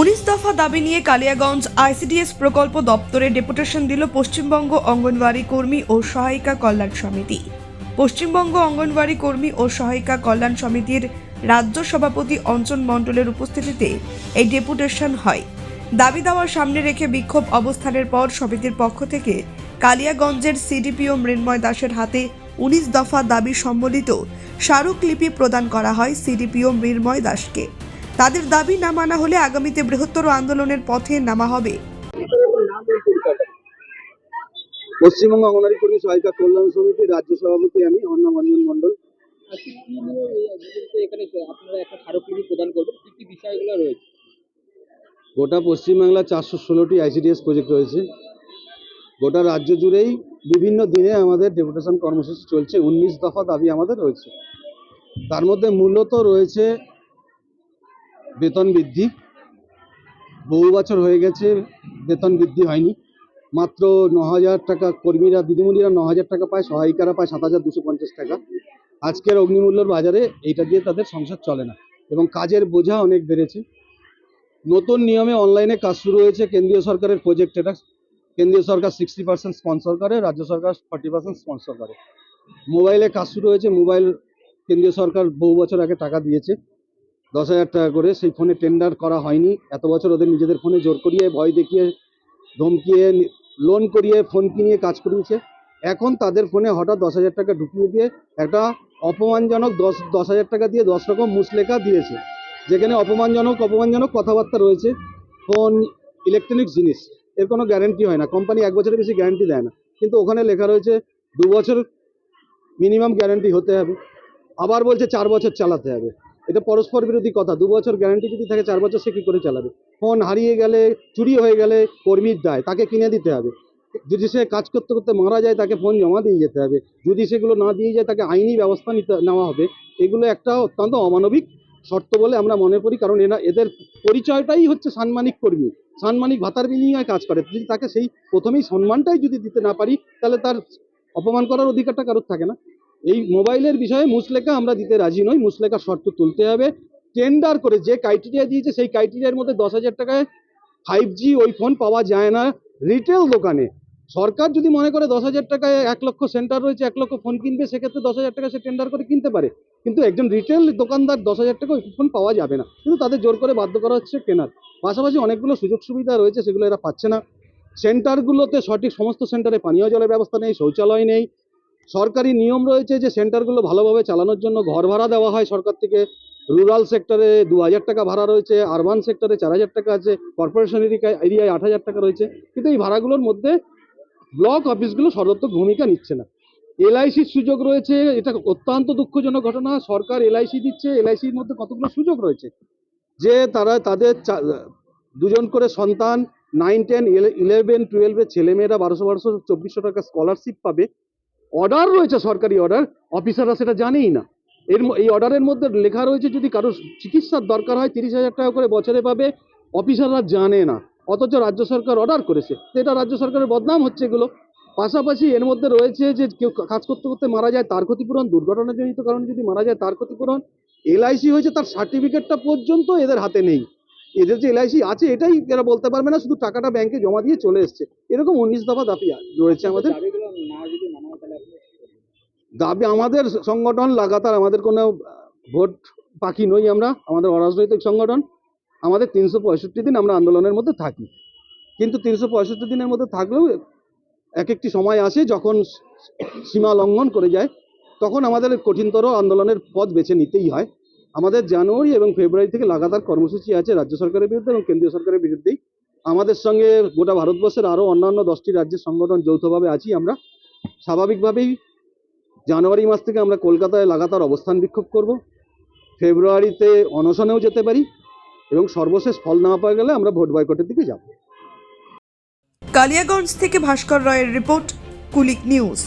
উনিশ দফা দাবি নিয়ে কালিয়াগঞ্জ আইসিডিএস প্রকল্প দপ্তরে ডেপুটেশন দিল পশ্চিমবঙ্গ অঙ্গনওয়াড়ি কর্মী ও সহায়িকা কল্যাণ সমিতি। পশ্চিমবঙ্গ অঙ্গনওয়াড়ি কর্মী ও সহায়িকা কল্যাণ সমিতির রাজ্য সভাপতি অঞ্চল মণ্ডলের উপস্থিতিতে এই ডেপুটেশন হয়। দাবি দেওয়ার সামনে রেখে বিক্ষোভ অবস্থানের পর সমিতির পক্ষ থেকে কালিয়াগঞ্জের সিডিপিও মৃন্ময় দাসের হাতে উনিশ দফা দাবি সম্বলিত স্মারকলিপি প্রদান করা হয় সিডিপিও মৃন্ময় দাসকে। তাদের দাবি না মানা হলে আগামীতে বৃহত্তর আন্দোলনের পথে নামা হবে। পশ্চিমবঙ্গ অঙ্গনারী কর্মী সহায়িকা কল্যাণ সমিতির রাজ্য সভাপতি আমি অন্নমঞ্জন মণ্ডল। আজকে কি নিয়ে এই আজকে এখানে আপনারা একটা স্মারকলিপি প্রদান করবেন? কি কি বিষয়গুলো রয়েছে? গোটা পশ্চিমবাংলা চারশো ষোলোটি আইসিডিএস প্রজেক্ট রয়েছে। গোটা রাজ্য জুড়েই বিভিন্ন দিনে আমাদের ডেপুটেশন কর্মসূচি চলছে। উনিশ দফা দাবি আমাদের রয়েছে। তার মধ্যে মূলত রয়েছে বেতন বৃদ্ধি। বহু বছর হয়ে গেছে বেতন বৃদ্ধি হয়নি। মাত্র ন হাজার টাকা কর্মীরা, দিদিমণিরা ন হাজার টাকা পায়, সহায়িকারা পায় সাত হাজার দুশো পঞ্চাশ টাকা। আজকের অগ্নিমূল্যর বাজারে এইটা দিয়ে তাদের সংসার চলে না এবং কাজের বোঝা অনেক বেড়েছে। নতুন নিয়মে অনলাইনে কাজ শুরু হয়েছে, কেন্দ্রীয় সরকারের প্রজেক্ট এটা। কেন্দ্রীয় সরকার সিক্সটি পার্সেন্ট স্পন্সর করে, রাজ্য সরকার ফর্টি পার্সেন্ট স্পন্সর করে। মোবাইলে কাজ শুরু হয়েছে, মোবাইল কেন্দ্রীয় সরকার বহু বছর আগে টাকা দিয়েছে। দশ হাজার টাকা করে সেই ফোনে টেন্ডার করা হয়নি। এত বছর ওদের নিজেদের ফোনে জোর করিয়ে, ভয় দেখিয়ে, ধমকিয়ে লোন করিয়ে ফোন কিনিয়ে কাজ করিয়েছে। এখন তাদের ফোনে হঠাৎ দশ হাজার টাকা ঢুকিয়ে দিয়ে একটা অপমানজনক দশ দশ হাজার টাকা দিয়ে দশ রকম মুসলেখা দিয়েছে। যেখানে অপমানজনক অপমানজনক কথাবার্তা রয়েছে। ফোন ইলেকট্রনিক জিনিস, এর কোনো গ্যারেন্টি হয় না। কোম্পানি এক বছরের বেশি গ্যারেন্টি দেয় না। কিন্তু ওখানে লেখা রয়েছে, দু বছর মিনিমাম গ্যারেন্টি হতে হবে। আবার বলছে চার বছর চালাতে হবে। এটা পরস্পর বিরোধী কথা। দু বছর গ্যারান্টি যদি থাকে, চার বছর সে কী করে চালাবে? ফোন হারিয়ে গেলে, চুরি হয়ে গেলে কর্মীর দায় তাকে কিনে দিতে হবে। যদি সে কাজ করতে করতে মারা যায়, তাকে ফোন জমা দিয়ে যেতে হবে। যদি সেগুলো না দিয়ে যায়, তাকে আইনি ব্যবস্থা নিতে, নেওয়া হবে। এগুলো একটা অত্যন্ত অমানবিক শর্ত বলে আমরা মনে করি, কারণ এরা, এদের পরিচয়টাই হচ্ছে সাম্মানিক কর্মী। সাম্মানিক ভাতার বিনিময়ে কাজ করে। যদি তাকে সেই প্রথমেই সম্মানটাই যদি দিতে না পারি, তাহলে তার অপমান করার অধিকারটা কারোর থাকে না। এই মোবাইলের বিষয়ে মুসলেখা আমরা দিতে রাজি নই মুসলেখা শর্ত তুলতে হবে। টেন্ডার করে যে ক্রাইটেরিয়া দিয়েছে, সেই ক্রাইটেরিয়ার মধ্যে দশ হাজার টাকায় ফাইভ জি ওই ফোন পাওয়া যায় না রিটেল দোকানে। সরকার যদি মনে করে দশ হাজার টাকায় এক লক্ষ সেন্টার রয়েছে, এক লক্ষ ফোন কিনবে, সেক্ষেত্রে দশ হাজার টাকা সে টেন্ডার করে কিনতে পারে। কিন্তু একজন রিটেল দোকানদার দশ হাজার টাকা ওই ফোন পাওয়া যাবে না। কিন্তু তাদের জোর করে বাধ্য করা হচ্ছে কেনার। পাশাপাশি অনেকগুলো সুযোগ সুবিধা রয়েছে, সেগুলো এরা পাচ্ছে না। সেন্টারগুলোতে সঠিক সমস্ত সেন্টারে পানীয় জলের ব্যবস্থা নেই, শৌচালয় নেই সরকারি নিয়ম রয়েছে যে সেন্টারগুলো ভালোভাবে চালানোর জন্য ঘর ভাড়া দেওয়া হয় সরকার থেকে। রুরাল সেক্টরে দু হাজার টাকা ভাড়া রয়েছে আরবান সেক্টরে চার হাজার টাকা আছে কর্পোরেশন এরিয়ায় আট হাজার টাকা রয়েছে। কিন্তু এই ভাড়াগুলোর মধ্যে ব্লক অফিসগুলো সর্বাত্মক ভূমিকা নিচ্ছে না। এলআইসির সুযোগ রয়েছে, এটা অত্যন্ত দুঃখজনক ঘটনা। সরকার এলআইসি দিচ্ছে এলআইসির মধ্যে কতগুলো সুযোগ রয়েছে? যে তারা তাদের দুজন করে সন্তান নাইন টেন ইলেভেন টুয়েলভের ছেলেমেয়েরা বারোশো বারোশো, চব্বিশশো টাকা স্কলারশিপ পাবে। অর্ডার রয়েছে, সরকারি অর্ডার অফিসাররা সেটা জানেই না। এর এই অর্ডারের মধ্যে লেখা রয়েছে, যদি কারও চিকিৎসার দরকার হয়, তিরিশ হাজার টাকা করে বছরে পাবে অফিসাররা জানে না। অথচ রাজ্য সরকার অর্ডার করেছে। এটা রাজ্য সরকারের বদনাম হচ্ছে এগুলো। পাশাপাশি এর মধ্যে রয়েছে যে, কেউ কাজ করতে করতে মারা যায়, তার ক্ষতিপূরণ, দুর্ঘটনাজনিত কারণে যদি মারা যায়, তার ক্ষতিপূরণ। এলআইসি হয়েছে, তার সার্টিফিকেটটা পর্যন্ত এদের হাতে নেই। এদের যে এলআইসি আছে, এটাই এরা বলতে পারবে না, শুধু টাকাটা ব্যাংকে জমা দিয়ে চলে এসছে। এরকম উনিশ দফা দাবি রয়েছে আমাদের দাবিগুলো না যদি মানা হয় তাহলে আপনি কি করবেন? দাবি আমাদের সংগঠন লাগাতার আমাদের কোনো ভোট পাখি নই আমরা, আমাদের অরাজনৈতিক সংগঠন। আমাদের তিনশো পঁয়ষট্টি দিন আমরা আন্দোলনের মধ্যে থাকি। কিন্তু তিনশো পঁয়ষট্টি দিনের মধ্যে থাকলেও এক একটি সময় আসে যখন সীমা লঙ্ঘন করে যায়, তখন আমাদের কঠিনতর আন্দোলনের পথ বেছে নিতেই হয়। আমাদের জানুয়ারি এবং ফেব্রুয়ারি থেকে লাগাতার কর্মসূচি আছে রাজ্য সরকারের বিরুদ্ধে এবং কেন্দ্রীয় সরকারের বিরুদ্ধেই। আমাদের সঙ্গে গোটা ভারতবর্ষের আরও অন্যান্য দশটি রাজ্যের সংগঠন যৌথভাবে আছি আমরা। স্বাভাবিকভাবেই জানুয়ারি মাস থেকে আমরা কলকাতায় লাগাতার অবস্থান বিক্ষোভ করব। ফেব্রুয়ারিতে অনশনেও যেতে পারি এবং সর্বশেষ ফল না পাওয়া গেলে আমরা ভোট বয়কটের দিকে যাব। কালিয়াগঞ্জ থেকে ভাস্কর রায়ের রিপোর্ট কুলিক নিউজ।